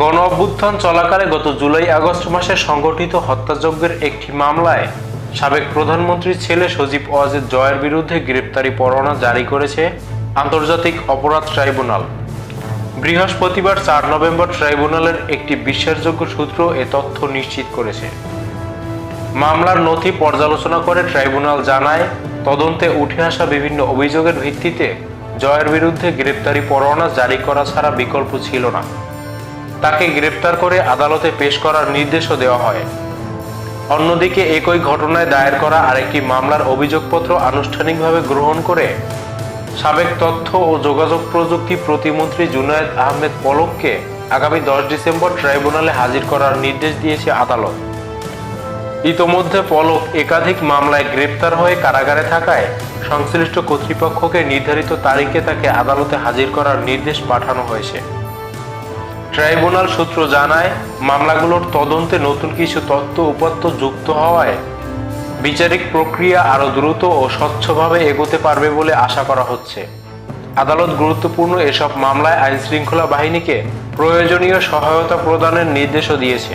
গণ অভ্যুত্থান চলাকালে গত জুলাই আগস্ট মাসে সংগঠিত হত্যাযজ্ঞের একটি মামলায় সাবেক প্রধানমন্ত্রীর ছেলে সজীব ওয়াজেদ জয়ের বিরুদ্ধে গ্রেপ্তারি পরোয়ানা জারি করেছে আন্তর্জাতিক অপরাধ ট্রাইব্যুনাল। বৃহস্পতিবার চার নভেম্বর ট্রাইব্যুনালের একটি বিশ্বাসযোগ্য সূত্র এ তথ্য নিশ্চিত করেছে। মামলার নথি পর্যালোচনা করে ট্রাইব্যুনাল জানায়, তদন্তে উঠে আসা বিভিন্ন অভিযোগের ভিত্তিতে জয়ের বিরুদ্ধে গ্রেপ্তারি পরোয়ানা জারি করা ছাড়া বিকল্প ছিল না। তাকে গ্রেপ্তার করে আদালতে পেশ করার নির্দেশও দেওয়া হয়। অন্যদিকে একই ঘটনায় দায়ের করা আরেকটি মামলার অভিযোগপত্র আনুষ্ঠানিকভাবে গ্রহণ করে সাবেক তথ্য ও যোগাযোগ প্রযুক্তি প্রতিমন্ত্রী জুনায়েদ আহমেদ পলককে আগামী দশ ডিসেম্বর ট্রাইব্যুনালে হাজির করার নির্দেশ দিয়েছে আদালত। ইতোমধ্যে পলক একাধিক মামলায় গ্রেপ্তার হয়ে কারাগারে থাকায় সংশ্লিষ্ট কর্তৃপক্ষকে নির্ধারিত তারিখে তাকে আদালতে হাজির করার নির্দেশ পাঠানো হয়েছে। ট্রাইব্যুনাল সূত্র জানায়, মামলাগুলোর তদন্তে নতুন কিছু তথ্য উপাত্ত যুক্ত হওয়ায় বিচারিক প্রক্রিয়া আরও দ্রুত ও স্বচ্ছভাবে এগোতে পারবে বলে আশা করা হচ্ছে। আদালত গুরুত্বপূর্ণ এসব মামলায় আইনশৃঙ্খলা বাহিনীকে প্রয়োজনীয় সহায়তা প্রদানের নির্দেশও দিয়েছে।